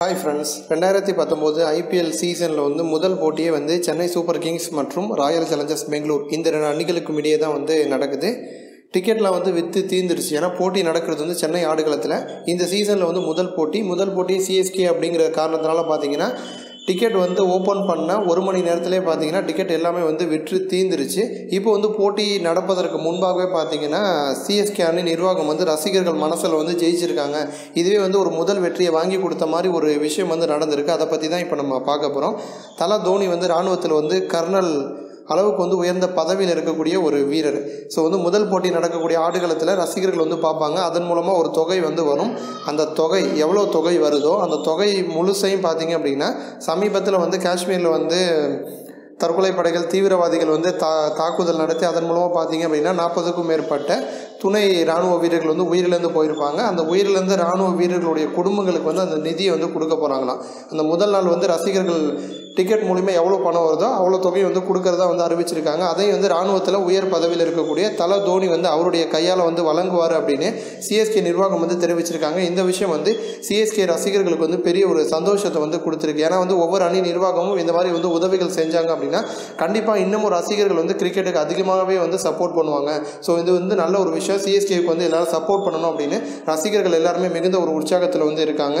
Hi friends ரெண்டாயிரத்தி பத்தொம்போது IPL சீசனில் வந்து முதல் போட்டியே வந்து சென்னை சூப்பர் கிங்ஸ் மற்றும் ராயல் சேலஞ்சர்ஸ் பெங்களூர் இந்த ரெண்டு அணிகளுக்கும் இடையே தான் வந்து நடக்குது. டிக்கெட்லாம் வந்து விற்று தீர்ந்துருச்சு. ஏன்னா போட்டி நடக்கிறது வந்து சென்னை ஆடுகளத்தில். இந்த சீசனில் வந்து முதல் போட்டி முதல் போட்டி சிஎஸ்கே அப்படிங்கிற காரணத்தினால பார்த்தீங்கன்னா டிக்கெட் வந்து ஓப்பன் பண்ண ஒரு மணி நேரத்திலே பார்த்தீங்கன்னா டிக்கெட் எல்லாமே வந்து விற்று தீந்துருச்சு இப்போ வந்து போட்டி நடப்பதற்கு முன்பாகவே பார்த்தீங்கன்னா சிஎஸ்கே அணி நிர்வாகம் வந்து ரசிகர்கள் மனசில் வந்து ஜெயிச்சிருக்காங்க. இதுவே வந்து ஒரு முதல் வெற்றியை வாங்கி கொடுத்த மாதிரி ஒரு விஷயம் வந்து நடந்திருக்கு. அதை பற்றி தான் இப்போ நம்ம பார்க்க போகிறோம் தலா தோனி வந்து இராணுவத்தில் வந்து கர்னல் அளவுக்கு வந்து உயர்ந்த பதவியில் இருக்கக்கூடிய ஒரு வீரர். ஸோ வந்து முதல் போட்டி நடக்கக்கூடிய ஆடுகளத்தில் ரசிகர்கள் வந்து பார்ப்பாங்க. அதன் மூலமாக ஒரு தொகை வந்து வரும். அந்த தொகை எவ்வளோ தொகை வருதோ அந்த தொகை முழுசையும் பார்த்தீங்க அப்படின்னா சமீபத்தில் வந்து காஷ்மீரில் வந்து தற்கொலை படைகள் தீவிரவாதிகள் வந்து தா தாக்குதல் நடத்தி அதன் மூலமாக பார்த்தீங்க அப்படின்னா நாற்பதுக்கும் மேற்பட்ட துணை இராணுவ வீரர்கள் வந்து உயிரிழந்து போயிருப்பாங்க. அந்த உயிரிழந்த இராணுவ வீரர்களுடைய குடும்பங்களுக்கு வந்து அந்த நிதியை வந்து கொடுக்க போகிறாங்களாம் அந்த முதல் நாள் வந்து ரசிகர்கள் டிக்கெட் மூலிமா எவ்வளோ பணம் வருதோ அவ்வளோ தொகையை வந்து கொடுக்கறதா வந்து அறிவிச்சிருக்காங்க. அதையும் வந்து ராணுவத்தில் உயர் பதவியில் இருக்கக்கூடிய தல தோனி வந்து அவருடைய கையால் வந்து வழங்குவார் அப்படின்னு சிஎஸ்கே நிர்வாகம் வந்து தெரிவிச்சிருக்காங்க. இந்த விஷயம் வந்து சிஎஸ்கே ரசிகர்களுக்கு வந்து பெரிய ஒரு சந்தோஷத்தை வந்து கொடுத்துருக்கு. ஏன்னா வந்து ஒவ்வொரு அணி நிர்வாகமும் இந்த மாதிரி வந்து உதவிகள் செஞ்சாங்க அப்படின்னா கண்டிப்பாக இன்னமும் ரசிகர்கள் வந்து கிரிக்கெட்டுக்கு அதிகமாகவே வந்து சப்போர்ட் பண்ணுவாங்க. ஸோ இது வந்து நல்ல ஒரு விஷயம். சிஎஸ்கேக்கு வந்து எல்லோரும் சப்போர்ட் பண்ணணும் அப்படின்னு ரசிகர்கள் எல்லாருமே மிகுந்த ஒரு உற்சாகத்தில் வந்து இருக்காங்க.